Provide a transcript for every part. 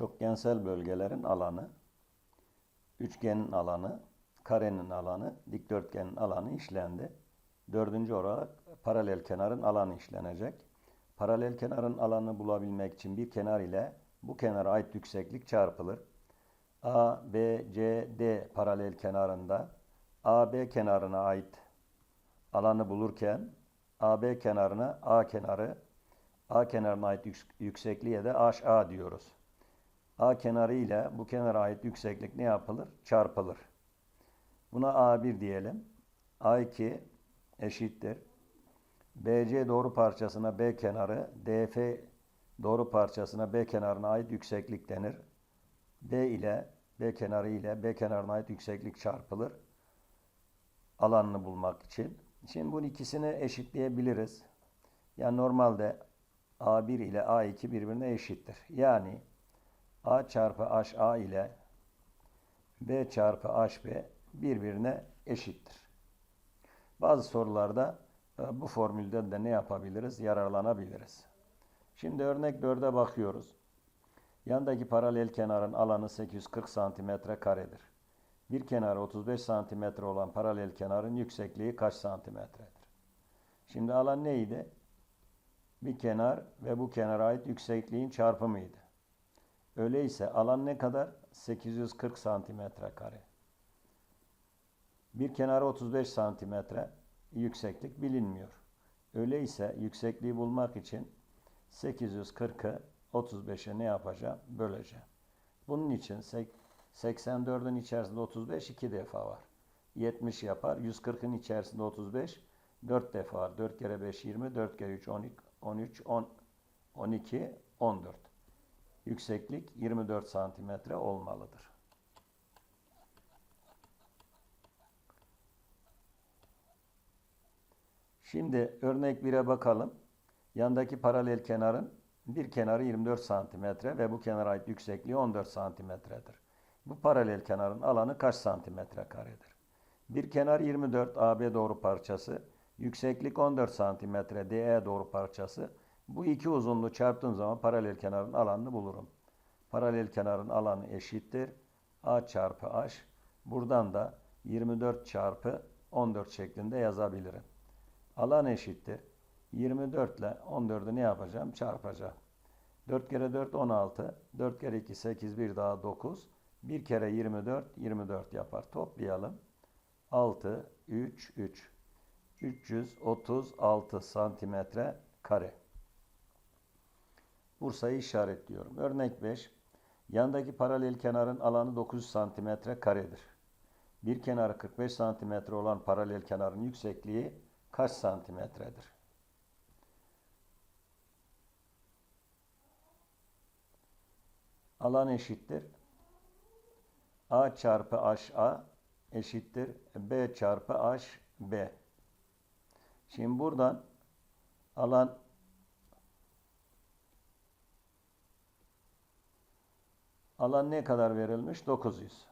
çokgensel bölgelerin alanı, üçgenin alanı, karenin alanı, dikdörtgenin alanı işlendi. Dördüncü olarak paralel kenarın alanı işlenecek. Paralel kenarın alanını bulabilmek için bir kenar ile bu kenara ait yükseklik çarpılır. A, B, C, D paralel kenarında AB kenarına ait alanı bulurken AB kenarına A kenarı, A kenarına ait yük- yüksekliğe de HA diyoruz. A kenarı ile bu kenara ait yükseklik ne yapılır? Çarpılır. Buna A1 diyelim. A2 eşittir. BC doğru parçasına B kenarı, DF doğru parçasına B kenarına ait yükseklik denir. B ile B kenarı ile B kenarına ait yükseklik çarpılır. Alanını bulmak için. Şimdi bunun ikisini eşitleyebiliriz. Yani normalde A1 ile A2 birbirine eşittir. Yani A çarpı HA ile B çarpı HB birbirine eşittir. Bazı sorularda e, bu formülden de ne yapabiliriz? Yararlanabiliriz. Şimdi örnek 4'e bakıyoruz. Yandaki paralel kenarın alanı 840 santimetre karedir. Bir kenarı 35 santimetre olan paralel kenarın yüksekliği kaç santimetredir? Şimdi alan neydi? Bir kenar ve bu kenara ait yüksekliğin çarpımıydı. Öyleyse alan ne kadar? 840 santimetre kare. Bir kenarı 35 santimetre, yükseklik bilinmiyor. Öyleyse yüksekliği bulmak için 840'ı 35'e ne yapacağım? Böleceğim. Bunun için sek- 84'ün içerisinde 35 iki defa var. 70 yapar. 140'ın içerisinde 35 4 defa var. 4 kere 5 20, 4 kere 3 12, 13, 10, 12, 14. Yükseklik 24 santimetre olmalıdır. Şimdi örnek 1'e bakalım. Yandaki paralel kenarın bir kenarı 24 santimetre ve bu kenara ait yüksekliği 14 santimetredir. Bu paralel kenarın alanı kaç santimetre karedir? Bir kenar 24 AB doğru parçası, yükseklik 14 santimetre DE doğru parçası. Bu iki uzunluğu çarptığım zaman paralel kenarın alanını bulurum. Paralel kenarın alanı eşittir. A çarpı H. Buradan da 24 çarpı 14 şeklinde yazabilirim. Alan eşittir. 24 ile 14'ü ne yapacağım? Çarpacağım. 4 kere 4 16. 4 kere 2 8 bir daha 9. 1 kere 24 24 yapar. Toplayalım. 6 3 3. 336 santimetre kare. Bursa'yı işaretliyorum. Örnek 5. Yandaki paralel kenarın alanı 900 santimetre karedir. Bir kenarı 45 santimetre olan paralel kenarın yüksekliği kaç santimetredir? Alan eşittir. A çarpı HA eşittir. B çarpı HB. Şimdi buradan alan alan ne kadar verilmiş? 900.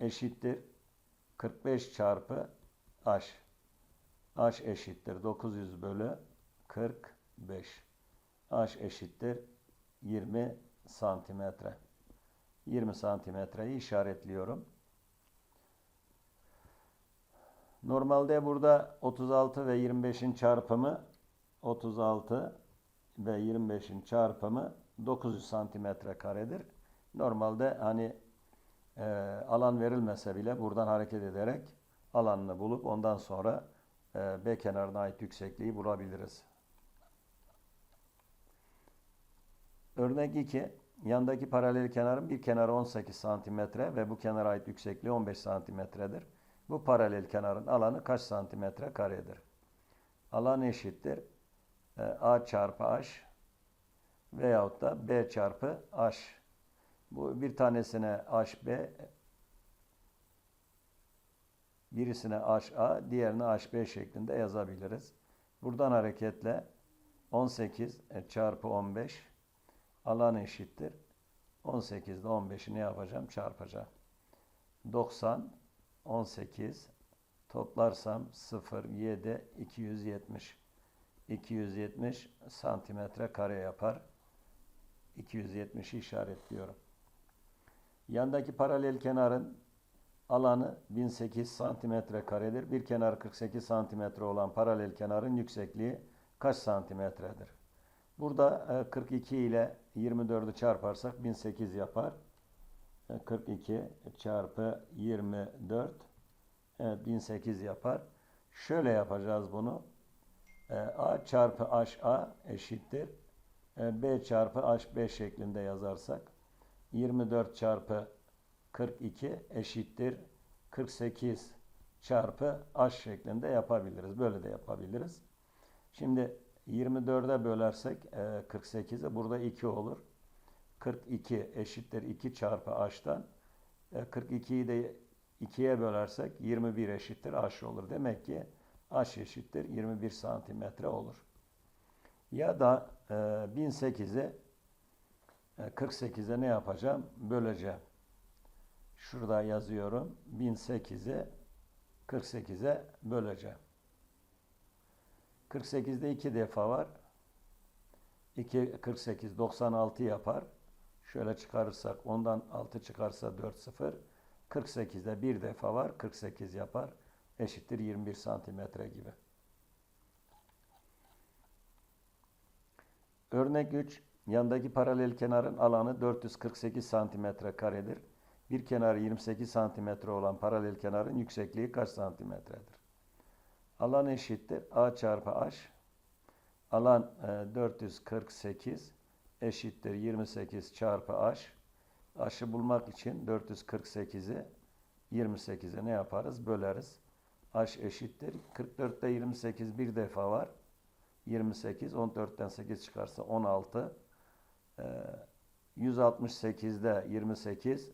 Eşittir. 45 çarpı H. H eşittir 900 bölü 45. H eşittir 20 santimetre. 20 santimetreyi işaretliyorum. Normalde burada 36 ve 25'in çarpımı 36 ve 25'in çarpımı 900 santimetre karedir. Normalde hani e, alan verilmese bile buradan hareket ederek alanını bulup ondan sonra e, B kenarına ait yüksekliği bulabiliriz. Örnek 2. Yandaki paralel kenarın bir kenarı 18 santimetre ve bu kenara ait yüksekliği 15 santimetredir. Bu paralel kenarın alanı kaç santimetre karedir? Alan eşittir. e, A çarpı H veyahut da B çarpı H. Bu bir tanesine HB, birisine HA, diğerine HB şeklinde yazabiliriz. Buradan hareketle 18 çarpı 15 alan eşittir. 18 ile 15'i ne yapacağım? Çarpacağım. 90, 18 toplarsam 0, 7, 270. 270 santimetre kare yapar. 270'i işaretliyorum. Yandaki paralel kenarın alanı 1008 santimetre karedir. Bir kenar 48 santimetre olan paralel kenarın yüksekliği kaç santimetredir? Burada e, 42 ile 24'ü çarparsak 1008 yapar. E, 42 çarpı 24 evet, 1008 yapar. Şöyle yapacağız bunu. E, A çarpı HA eşittir. E, B çarpı HB şeklinde yazarsak 24 çarpı 42 eşittir 48 çarpı h şeklinde yapabiliriz. Böyle de yapabiliriz. Şimdi 24'e bölersek 48'e burada 2 olur. 42 eşittir 2 çarpı h'tan. 42'yi de 2'ye bölersek 21 eşittir h olur. Demek ki h eşittir 21 santimetre olur. Ya da 1008'i 48'e ne yapacağım? Böleceğim. Şurada yazıyorum. 1008'i 48'e böleceğim. 48'de 2 defa var. 2 48 96 yapar. Şöyle çıkarırsak ondan 6 çıkarsa 4 0. 48'de bir defa var. 48 yapar. Eşittir 21 santimetre gibi. Örnek 3. Yandaki paralel kenarın alanı 448 santimetre karedir. Bir kenarı 28 santimetre olan paralel kenarın yüksekliği kaç santimetredir? Alan eşittir. A çarpı H. Alan e, 448 eşittir 28 çarpı H. H'ı bulmak için 448'i 28'e ne yaparız? Böleriz. H eşittir. 44'te 28 bir defa var. 28. 14'ten 8 çıkarsa 16. Ee, 168'de 28.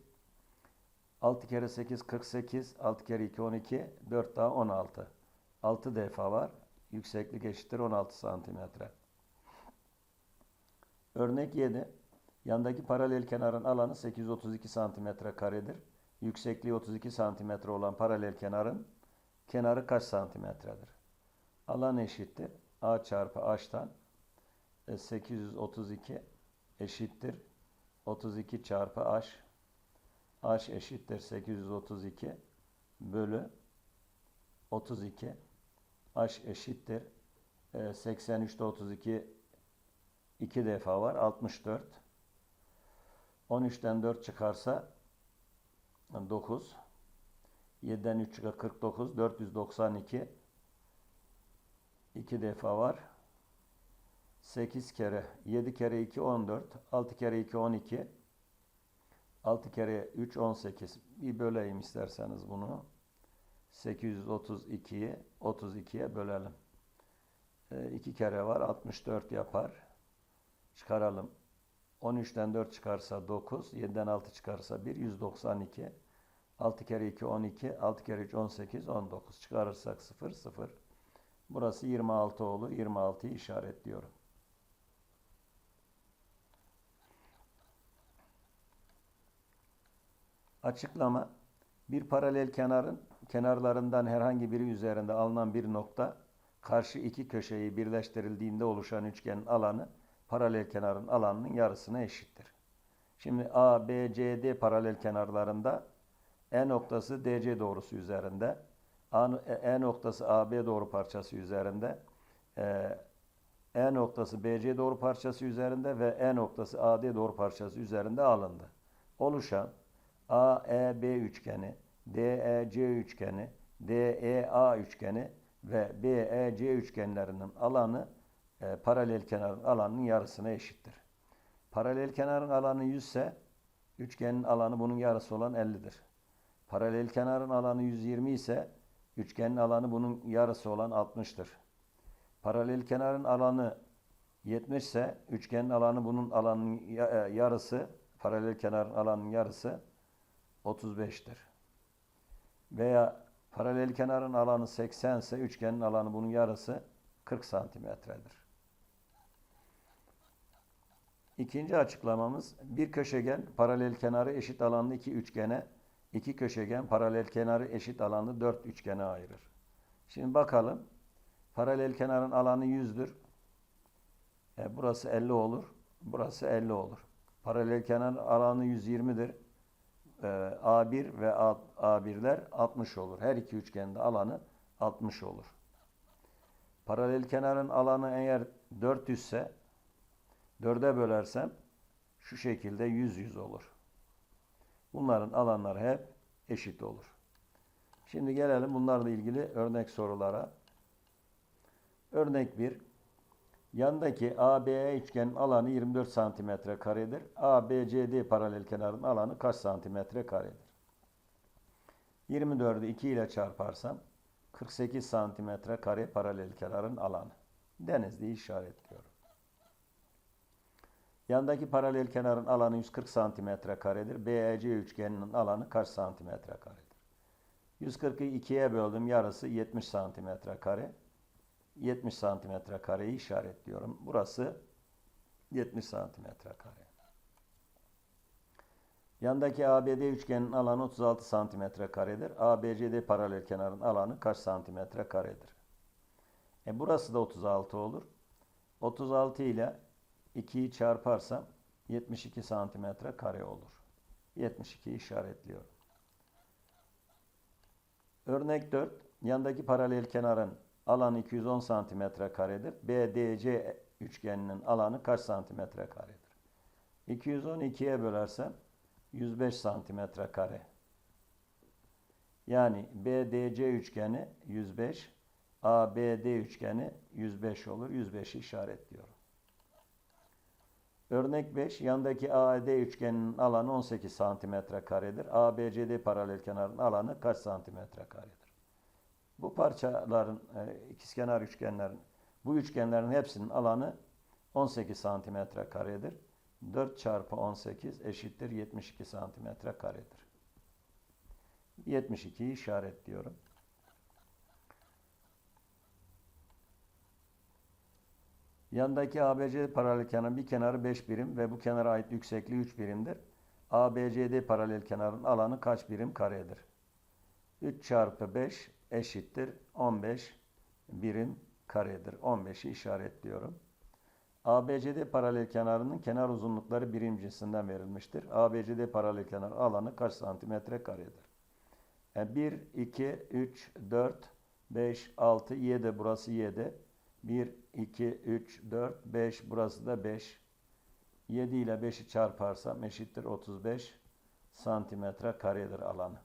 6 kere 8 48. 6 kere 2 12. 4 daha 16. 6 defa var. Yükseklik eşittir 16 santimetre. Örnek 7. Yandaki paralel kenarın alanı 832 santimetre karedir. Yüksekliği 32 santimetre olan paralel kenarın kenarı kaç santimetredir? Alan eşittir. A çarpı H'tan 832 eşittir. 32 çarpı H. H eşittir 832 bölü 32. H eşittir. 83'te 32 2 defa var. 64. 13'ten 4 çıkarsa 9. 7'den 3 çıkar 49. 492 2 defa var. 8 kere 7 kere 2 14. 6 kere 2 12. 6 kere 3 18. Bir böleyim isterseniz bunu. 832'yi 32'ye bölelim. 2 kere var 64 yapar. Çıkaralım. 13'ten 4 çıkarsa 9, 7'den 6 çıkarsa 1, 192. 6 kere 2 12, 6 kere 3 18, 19. Çıkarırsak 0, 0. Burası 26 olur. 26'yı işaretliyorum. Açıklama. Bir paralel kenarın kenarlarından herhangi biri üzerinde alınan bir nokta karşı iki köşeyi birleştirildiğinde oluşan üçgenin alanı paralel kenarın alanının yarısına eşittir. Şimdi A, B, C, D paralel kenarlarında E noktası DC doğrusu üzerinde E noktası AB doğru parçası üzerinde, E noktası BC doğru parçası üzerinde ve E noktası AD doğru parçası üzerinde alındı. Oluşan AEB üçgeni, DEC üçgeni, DEA üçgeni ve BEC üçgenlerinin alanı e, paralel kenarın alanının yarısına eşittir. Paralel kenarın alanı 100 ise üçgenin alanı bunun yarısı olan 50'dir. Paralel kenarın alanı 120 ise Üçgenin alanı bunun yarısı olan 60'tır. Paralel kenarın alanı 70 ise üçgenin alanı bunun alanının e, yarısı, paralel kenarın alanının yarısı 35'tir. Veya paralel kenarın alanı 80 ise üçgenin alanı bunun yarısı 40 santimetredir. İkinci açıklamamız bir köşegen paralel kenarı eşit alanlı iki üçgene iki köşegen paralel kenarı eşit alanlı dört üçgene ayırır. Şimdi bakalım. Paralel kenarın alanı 100'dür. E, burası 50 olur. Burası 50 olur. Paralel kenar alanı 120'dir. Ee, A1 ve A, A1'ler 60 olur. Her iki üçgende alanı 60 olur. Paralel kenarın alanı eğer 400 ise 4'e bölersem şu şekilde 100 100 olur. Bunların alanları hep eşit olur. Şimdi gelelim bunlarla ilgili örnek sorulara. Örnek 1. Yandaki ABE üçgenin alanı 24 santimetre karedir. ABCD paralel kenarın alanı kaç santimetre karedir? 24'ü 2 ile çarparsam 48 santimetre kare paralel kenarın alanı. Denizli işaretliyorum. Yandaki paralel kenarın alanı 140 santimetre karedir. BEC üçgeninin alanı kaç santimetre karedir? 140'ı 2'ye böldüm. Yarısı 70 santimetre kare. 70 santimetre kareyi işaretliyorum. Burası 70 santimetre kare. Yandaki ABD üçgenin alanı 36 santimetre karedir. ABCD paralel kenarın alanı kaç santimetre karedir? E burası da 36 olur. 36 ile 2'yi çarparsam 72 santimetre kare olur. 72 işaretliyorum. Örnek 4. Yandaki paralel kenarın alanı 210 santimetre karedir. BDC üçgeninin alanı kaç santimetre karedir? 212'ye bölersem 105 santimetre kare. Yani BDC üçgeni 105, ABD üçgeni 105 olur. 105'i işaretliyorum. Örnek 5. Yandaki AD üçgeninin alanı 18 santimetre karedir. ABCD paralel kenarın alanı kaç santimetre karedir? Bu parçaların, e, ikizkenar üçgenlerin, bu üçgenlerin hepsinin alanı 18 santimetre karedir. 4 çarpı 18 eşittir 72 santimetre karedir. 72'yi işaretliyorum. Yandaki ABC paralel kenarın bir kenarı 5 birim ve bu kenara ait yüksekliği 3 birimdir. ABCD paralel kenarın alanı kaç birim karedir? 3 çarpı 5 eşittir 15 birim karedir. 15'i işaretliyorum. ABCD paralel kenarının kenar uzunlukları birim cinsinden verilmiştir. ABCD paralel kenar alanı kaç santimetre karedir? 1, 2, 3, 4, 5, 6, 7 burası 7. 1, 2, 3, 4, 5 burası da 5. 7 ile 5'i çarparsam eşittir 35 santimetre karedir alanı.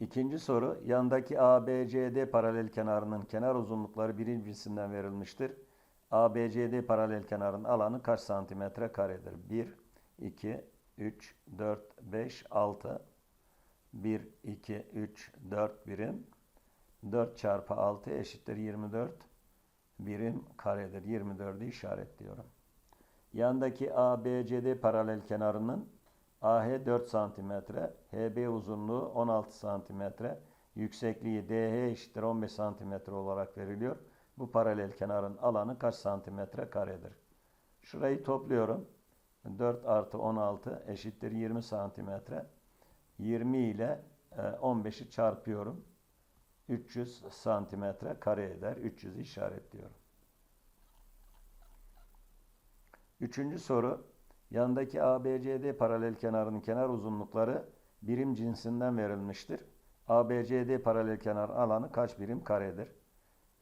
İkinci soru, yandaki ABCD paralel kenarının kenar uzunlukları birim cinsinden verilmiştir. ABCD paralel kenarın alanı kaç santimetre karedir? 1, 2, 3, 4, 5, 6. 1, 2, 3, 4 birim. 4 çarpı 6 eşittir 24 birim karedir. 24'ü işaretliyorum. Yandaki ABCD paralel kenarının AH 4 cm, HB uzunluğu 16 cm, yüksekliği DH eşittir 15 cm olarak veriliyor. Bu paralel kenarın alanı kaç santimetre karedir? Şurayı topluyorum. 4 artı 16 eşittir 20 santimetre. 20 ile 15'i çarpıyorum. 300 santimetre kare eder. 300'ü işaretliyorum. Üçüncü soru. Yandaki ABCD paralel kenarının kenar uzunlukları birim cinsinden verilmiştir. ABCD paralel kenar alanı kaç birim karedir?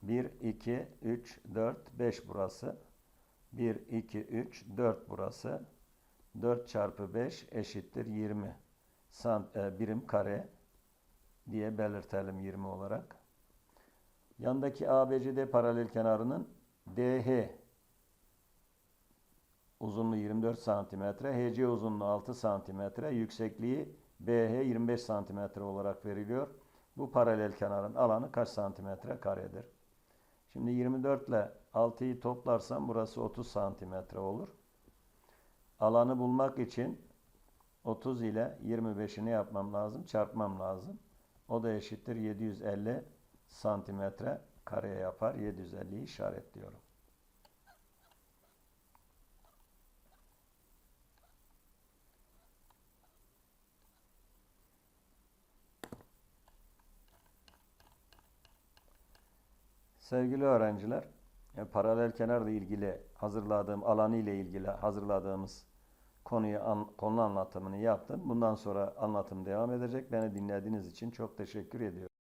1, 2, 3, 4, 5 burası. 1, 2, 3, 4 burası. 4 çarpı 5 eşittir 20 sant, e, birim kare diye belirtelim 20 olarak. Yandaki ABCD paralel kenarının DH uzunluğu 24 santimetre, HC uzunluğu 6 santimetre, yüksekliği BH 25 santimetre olarak veriliyor. Bu paralel kenarın alanı kaç santimetre karedir? Şimdi 24 ile 6'yı toplarsam burası 30 santimetre olur. Alanı bulmak için 30 ile 25'ini yapmam lazım? Çarpmam lazım. O da eşittir 750 santimetre kareye yapar. 750'yi işaretliyorum. Sevgili öğrenciler, e, paralel kenarla ilgili hazırladığım alanı ile ilgili hazırladığımız konuyu an, konu anlatımını yaptım. Bundan sonra anlatım devam edecek. Beni dinlediğiniz için çok teşekkür ediyorum.